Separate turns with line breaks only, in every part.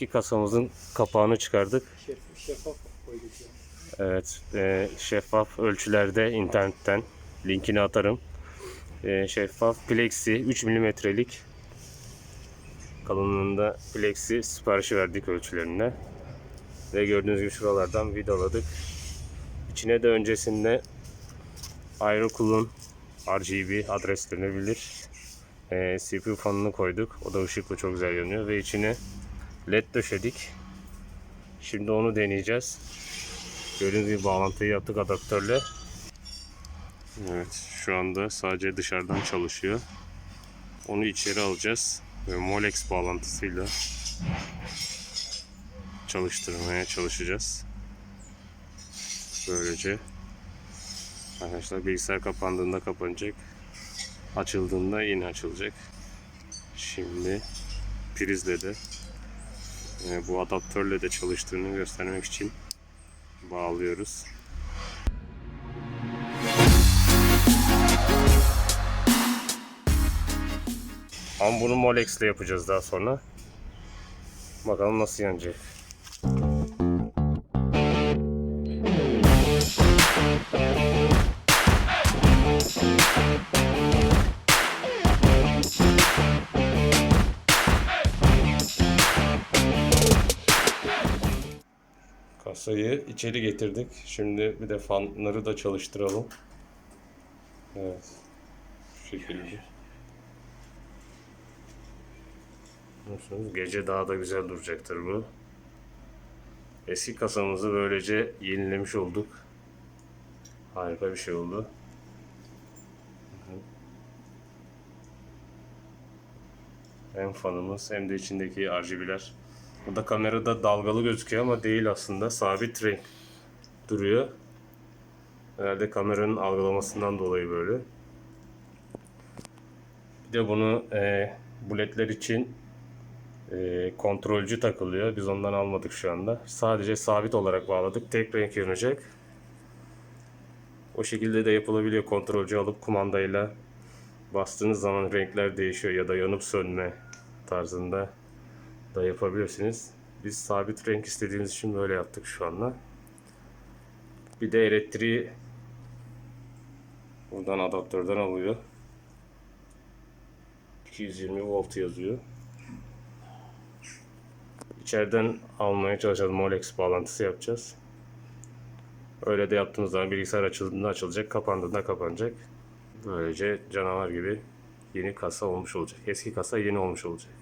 Eski kasamızın kapağını çıkardık.
Şef, şeffaf koyduk.
Evet, e, şeffaf ölçülerde internetten linkini atarım. E, şeffaf plexi 3 milimetrelik kalınlığında plexi siparişi verdik ölçülerine. Ve gördüğünüz gibi şuralardan vidaladık. İçine de öncesinde Aerocool'un RGB adreslenebilir. E, CPU fanını koyduk. O da ışıklı çok güzel yanıyor ve içine led döşedik. Şimdi onu deneyeceğiz. Gördüğünüz gibi bağlantıyı yaptık adaptörle. Evet şu anda sadece dışarıdan çalışıyor. Onu içeri alacağız ve Molex bağlantısıyla çalıştırmaya çalışacağız. Böylece arkadaşlar bilgisayar kapandığında kapanacak. Açıldığında yine açılacak. Şimdi prizle de bu adaptörle de çalıştığını göstermek için bağlıyoruz. Ama bunu Molex ile yapacağız daha sonra. Bakalım nasıl yanacak. Kasayı içeri getirdik. Şimdi bir de fanları da çalıştıralım. Evet. Şu şekilde. Biliyorsunuz gece daha da güzel duracaktır bu. Eski kasamızı böylece yenilemiş olduk. Harika bir şey oldu. Hem fanımız hem de içindeki RGB'ler. Burada kamerada dalgalı gözüküyor ama değil aslında. Sabit renk duruyor. Herhalde kameranın algılamasından dolayı böyle. Bir de bunu e, bu ledler için e, kontrolcü takılıyor. Biz ondan almadık şu anda. Sadece sabit olarak bağladık. Tek renk yanacak. O şekilde de yapılabiliyor. Kontrolcü alıp kumandayla bastığınız zaman renkler değişiyor ya da yanıp sönme tarzında da yapabilirsiniz. Biz sabit renk istediğimiz için böyle yaptık şu anda. Bir de elektriği buradan adaptörden alıyor. 220 volt yazıyor. İçeriden almaya çalışacağız. Molex bağlantısı yapacağız. Öyle de yaptığımız zaman bilgisayar açıldığında açılacak, kapandığında kapanacak. Böylece canavar gibi yeni kasa olmuş olacak. Eski kasa yeni olmuş olacak.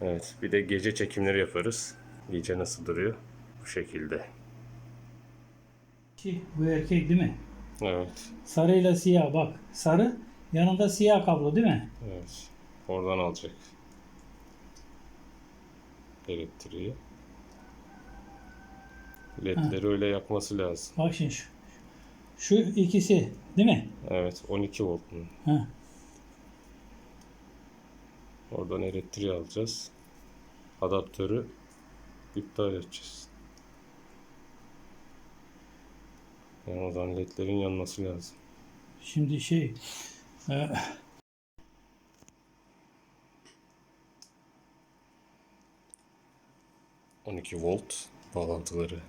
Evet, bir de gece çekimleri yaparız. Gece nasıl duruyor? Bu şekilde.
Ki bu erkek değil mi?
Evet,
Sarıyla siyah bak. Sarı yanında siyah kablo değil mi?
evet. Oradan alacak. Elektriği. LED'leri öyle yakması lazım.
Bak şimdi şu, şu ikisi değil mi?
Evet, 12 volt mu?
Ha.
Oradan elektriği alacağız. Adaptörü iptal edeceğiz. Yani o zaman ledlerin yanması lazım.
Şimdi şey e,
12 volt bağlantıları.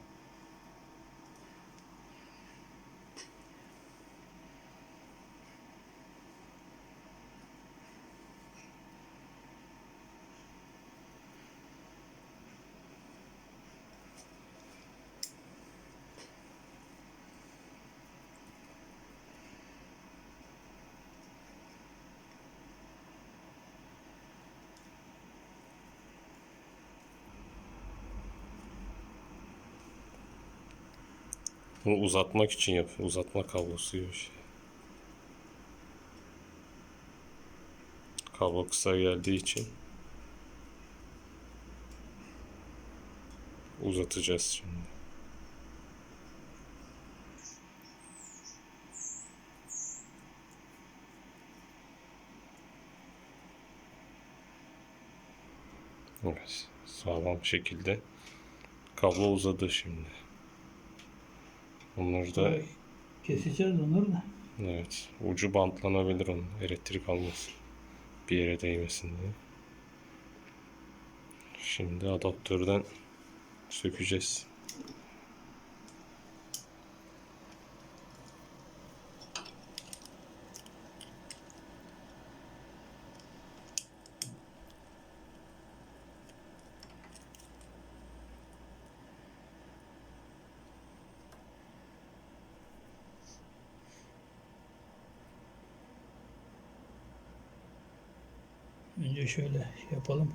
Bunu uzatmak için yapıyor. Uzatma kablosu gibi bir şey. Kablo kısa geldiği için uzatacağız şimdi. Evet, sağlam şekilde kablo uzadı şimdi. Bunları da
Keseceğiz onları da.
evet ucu bantlanabilir onun elektrik almasın. Bir yere değmesin diye. Şimdi adaptörden sökeceğiz.
Önce şöyle yapalım.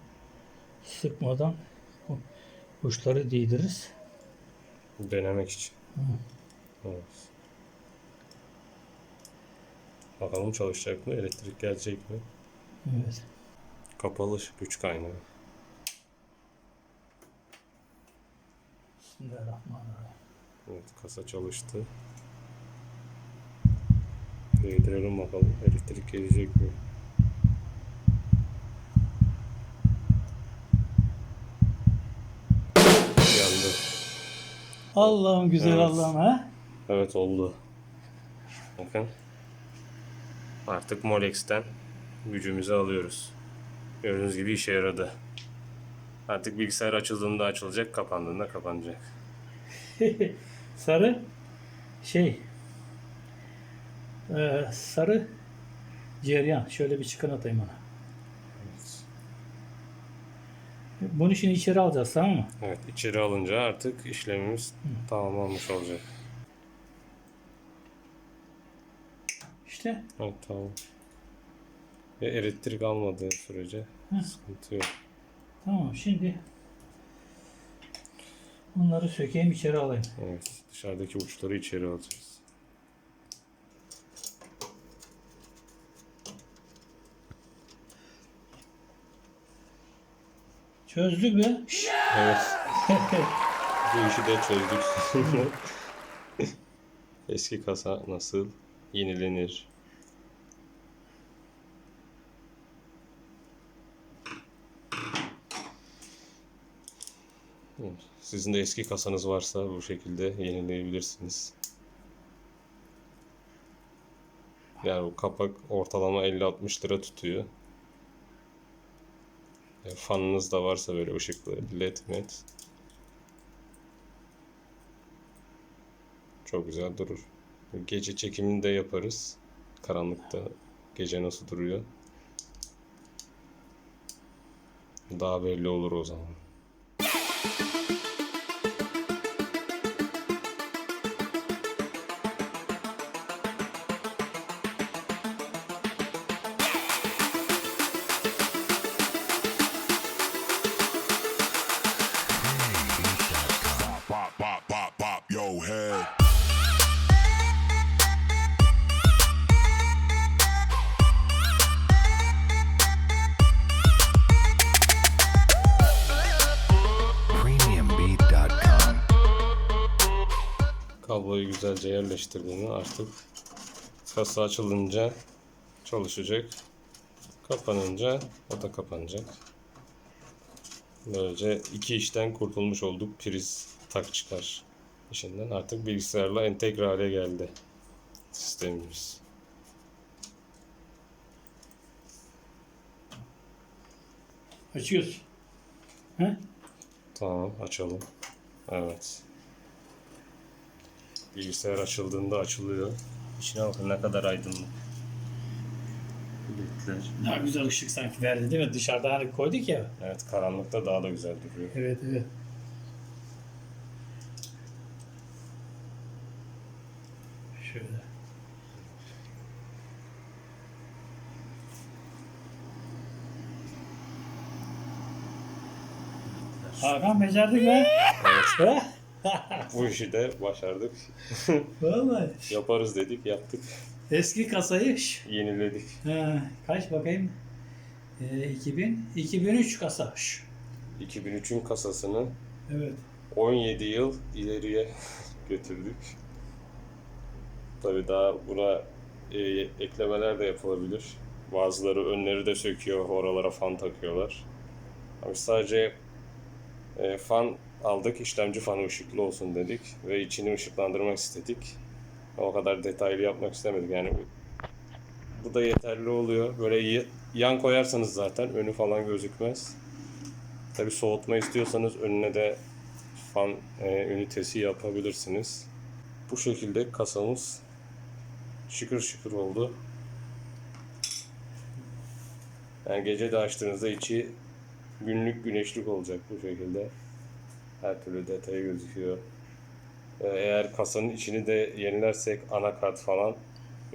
Sıkmadan bu uçları değdiririz.
Denemek için. Evet. Bakalım çalışacak mı? Elektrik gelecek mi?
Evet.
Kapalı güç kaynağı.
Bismillahirrahmanirrahim.
Evet, kasa çalıştı. Değdirelim bakalım elektrik gelecek mi?
Allah'ım güzel
Evet.
Allah'ım ha.
Evet oldu. Bakın. Artık Molex'ten gücümüzü alıyoruz. Gördüğünüz gibi işe yaradı. Artık bilgisayar açıldığında açılacak, kapandığında kapanacak.
sarı şey e, sarı ceryan. Şöyle bir çıkın atayım ona. Bunu şimdi içeri alacağız tamam mı?
Evet, içeri alınca artık işlemimiz tamamlanmış olacak.
İşte
Evet, tamam. Ve elektrik almadığı sürece sıkıntı yok.
tamam şimdi bunları sökeyim içeri alayım.
Evet, dışarıdaki uçları içeri alacağız.
Çözdük mü?
Evet, bu işi de çözdük. Eski kasa nasıl yenilenir? Sizin de eski kasanız varsa bu şekilde yenileyebilirsiniz. Yani bu kapak ortalama 50-60 lira tutuyor. E, fanınız da varsa böyle ışıklı led med çok güzel durur. Gece çekimini de yaparız. Karanlıkta gece nasıl duruyor. Daha belli olur o zaman. Kabloyu güzelce yerleştirdiğini artık kasa açılınca çalışacak. Kapanınca o da kapanacak. Böylece iki işten kurtulmuş olduk. Priz tak çıkar işinden. Artık bilgisayarla entegre hale geldi sistemimiz.
Açıyoruz. He?
Tamam açalım. Evet. Bilgisayar açıldığında açılıyor. İçine bakın ne kadar aydınlık. Bulutlar.
Daha güzel ışık sanki verdi değil mi? Dışarıda hani koyduk ya.
Evet karanlıkta daha da güzel duruyor.
Evet evet. Şöyle. Hakan becerdik be.
Evet. Bu işi de başardık.
Vallahi.
Yaparız dedik, yaptık.
Eski kasayı şş,
Yeniledik.
ha, kaç bakayım? Ee, 2000 2003 kasa. Şş.
2003'ün kasasını
Evet.
17 yıl ileriye götürdük. Tabii daha buna e, eklemeler de yapılabilir. Bazıları önleri de söküyor, oralara fan takıyorlar. Abi sadece e, fan aldık, işlemci fanı ışıklı olsun dedik ve içini ışıklandırmak istedik. O kadar detaylı yapmak istemedik yani. Bu da yeterli oluyor. Böyle yan koyarsanız zaten önü falan gözükmez. Tabi soğutma istiyorsanız önüne de fan e, ünitesi yapabilirsiniz. Bu şekilde kasamız şıkır şıkır oldu. Yani gece de açtığınızda içi günlük güneşlik olacak bu şekilde. Her türlü detayı gözüküyor. Ee, Eğer kasanın içini de yenilersek anakart falan,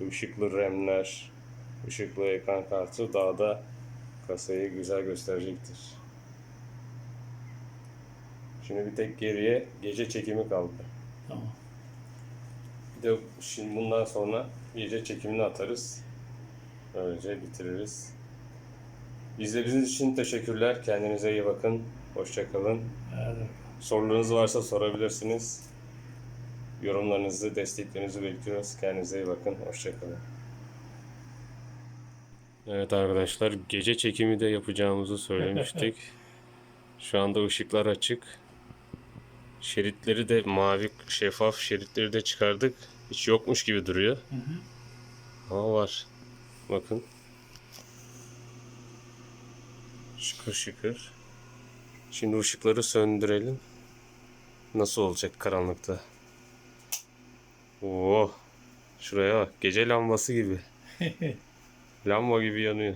ışıklı RAM'ler, ışıklı ekran kartı daha da kasayı güzel gösterecektir. Şimdi bir tek geriye gece çekimi kaldı.
Tamam.
Bir de şimdi bundan sonra gece çekimini atarız. Böylece bitiririz. İzlediğiniz için teşekkürler. Kendinize iyi bakın. Hoşça kalın. Sorularınız varsa sorabilirsiniz. Yorumlarınızı, desteklerinizi bekliyoruz. Kendinize iyi bakın. Hoşçakalın. Evet arkadaşlar, gece çekimi de yapacağımızı söylemiştik. Şu anda ışıklar açık. Şeritleri de mavi, şeffaf şeritleri de çıkardık. Hiç yokmuş gibi duruyor.
Hı hı.
Ama var. Bakın. Şıkır şıkır. Şimdi ışıkları söndürelim. Nasıl olacak karanlıkta? Oo. Şuraya bak. Gece lambası gibi. Lamba gibi yanıyor.